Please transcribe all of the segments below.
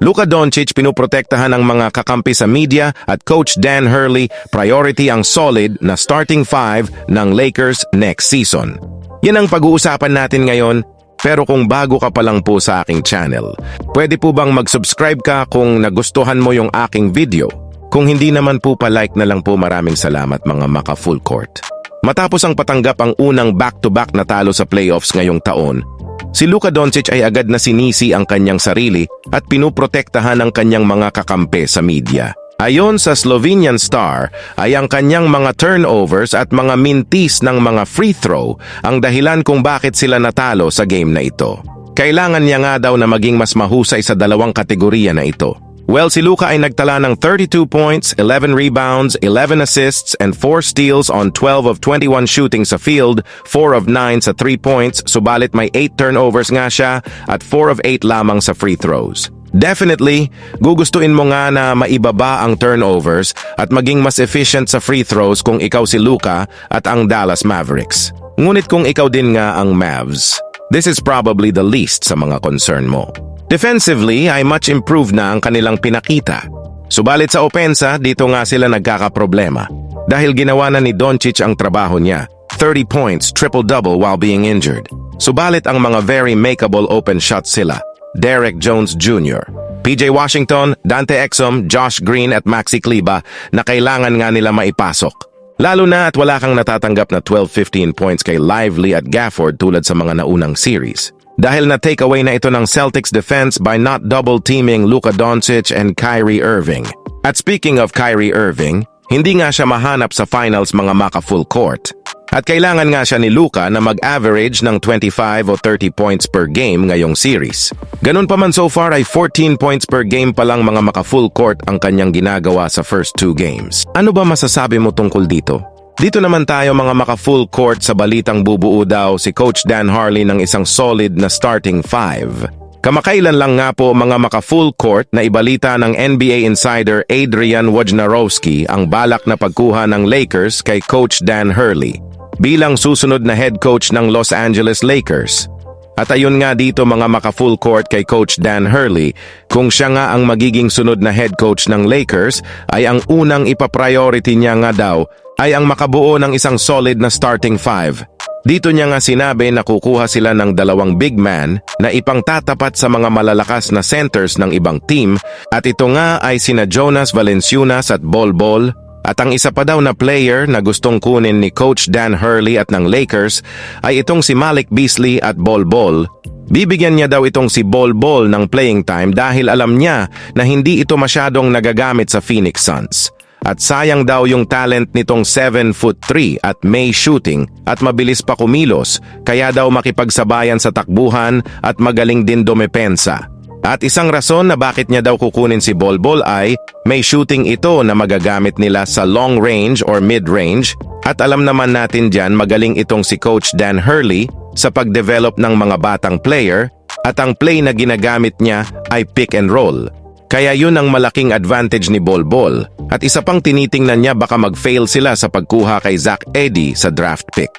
Luka Doncic pinuprotektahan ang mga kakampi sa media at Coach Dan Hurley priority ang solid na starting five ng Lakers next season. Yan ang pag-uusapan natin ngayon pero kung bago ka pa lang po sa aking channel, pwede po bang mag-subscribe ka kung nagustuhan mo yung aking video? Kung hindi naman po pa-like na lang po maraming salamat mga maka full court. Matapos ang patanggap ang unang back-to-back na talo sa playoffs ngayong taon, si Luka Doncic ay agad na sinisi ang kanyang sarili at pinuprotektahan ang kanyang mga kakampi sa media. Ayon sa Slovenian Star, ay ang kanyang mga turnovers at mga mintis ng mga free throw ang dahilan kung bakit sila natalo sa game na ito. Kailangan niya nga daw na maging mas mahusay sa dalawang kategorya na ito. Well, si Luka ay nagtala ng 32 points, 11 rebounds, 11 assists, and 4 steals on 12 of 21 shooting sa field, 4 of 9 sa 3 points, subalit may 8 turnovers nga siya at 4 of 8 lamang sa free throws. Definitely, gugustuin mo nga na maibaba ang turnovers at maging mas efficient sa free throws kung ikaw si Luka at ang Dallas Mavericks. Ngunit kung ikaw din nga ang Mavs, this is probably the least sa mga concern mo. Defensively ay much improved na ang kanilang pinakita. Subalit sa opensa, dito nga sila nagkakaproblema. Dahil ginawa na ni Doncic ang trabaho niya, 30 points, triple-double while being injured. Subalit ang mga very makeable open shots sila, Derek Jones Jr., PJ Washington, Dante Exum, Josh Green at Maxi Kleba na kailangan nga nila maipasok. Lalo na at wala kang natatanggap na 12-15 points kay Lively at Gafford tulad sa mga naunang series. Dahil na take away na ito ng Celtics defense by not double-teaming Luka Doncic and Kyrie Irving. At speaking of Kyrie Irving, hindi nga siya mahanap sa finals mga maka full court. At kailangan nga siya ni Luka na mag-average ng 25 o 30 points per game ngayong series. Ganun pa man so far ay 14 points per game pa lang mga maka full court ang kanyang ginagawa sa first two games. Ano ba masasabi mo tungkol dito? Dito naman tayo mga maka-full court sa balitang bubuo daw si Coach Dan Harley ng isang solid na starting five. Kamakailan lang nga po mga maka-full court na ibalita ng NBA insider Adrian Wojnarowski ang balak na pagkuha ng Lakers kay Coach Dan Hurley bilang susunod na head coach ng Los Angeles Lakers. At ayun nga dito mga maka-full court kay Coach Dan Hurley, kung siya nga ang magiging sunod na head coach ng Lakers, ay ang unang ipapriority niya nga daw ay ang makabuo ng isang solid na starting five. Dito niya nga sinabi na kukuha sila ng dalawang big man na ipangtatapat sa mga malalakas na centers ng ibang team at ito nga ay sina Jonas Valenciunas at Bol Bol at ang isa pa daw na player na gustong kunin ni Coach Dan Hurley at ng Lakers ay itong si Malik Beasley at Bol Bol. Bibigyan niya daw itong si Bol Bol ng playing time dahil alam niya na hindi ito masyadong nagagamit sa Phoenix Suns. At sayang daw yung talent nitong 7 foot 3 at may shooting at mabilis pa kumilos kaya daw makipagsabayan sa takbuhan at magaling din dumepensa. At isang rason na bakit niya daw kukunin si Bolbol ay may shooting ito na magagamit nila sa long range or mid range at alam naman natin dyan magaling itong si Coach Dan Hurley sa pag-develop ng mga batang player at ang play na ginagamit niya ay pick and roll. Kaya yun ang malaking advantage ni Bolbol at isa pang tinitingnan niya baka mag-fail sila sa pagkuha kay Zach Eddy sa draft pick.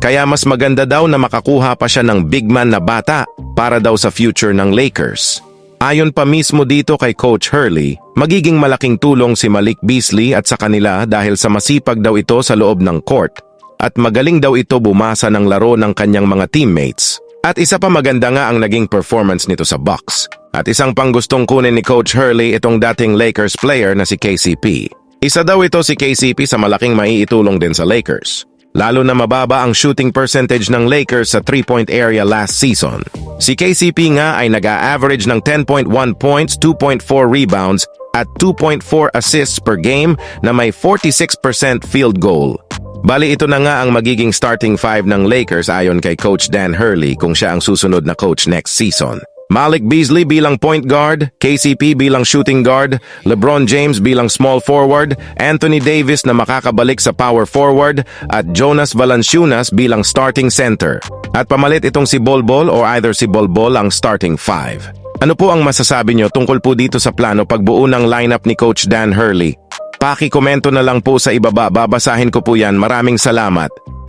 Kaya mas maganda daw na makakuha pa siya ng big man na bata para daw sa future ng Lakers. Ayon pa mismo dito kay Coach Hurley, magiging malaking tulong si Malik Beasley at sa kanila dahil sa masipag daw ito sa loob ng court at magaling daw ito bumasa ng laro ng kanyang mga teammates. At isa pa maganda nga ang naging performance nito sa Bucks. At isang pang gustong kunin ni Coach Hurley itong dating Lakers player na si KCP. Isa daw ito si KCP sa malaking maiitulong din sa Lakers. Lalo na mababa ang shooting percentage ng Lakers sa 3-point area last season. Si KCP nga ay nag-a-average ng 10.1 points, 2.4 rebounds at 2.4 assists per game na may 46% field goal. Bali ito na nga ang magiging starting five ng Lakers ayon kay Coach Dan Hurley kung siya ang susunod na coach next season. Malik Beasley bilang point guard, KCP bilang shooting guard, LeBron James bilang small forward, Anthony Davis na makakabalik sa power forward, at Jonas Valanciunas bilang starting center. At pamalit itong si Bolbol or either si Bolbol ang starting five. Ano po ang masasabi nyo tungkol po dito sa plano pagbuo ng lineup ni Coach Dan Hurley? Paki-komento na lang po sa ibaba, babasahin ko po yan. Maraming salamat.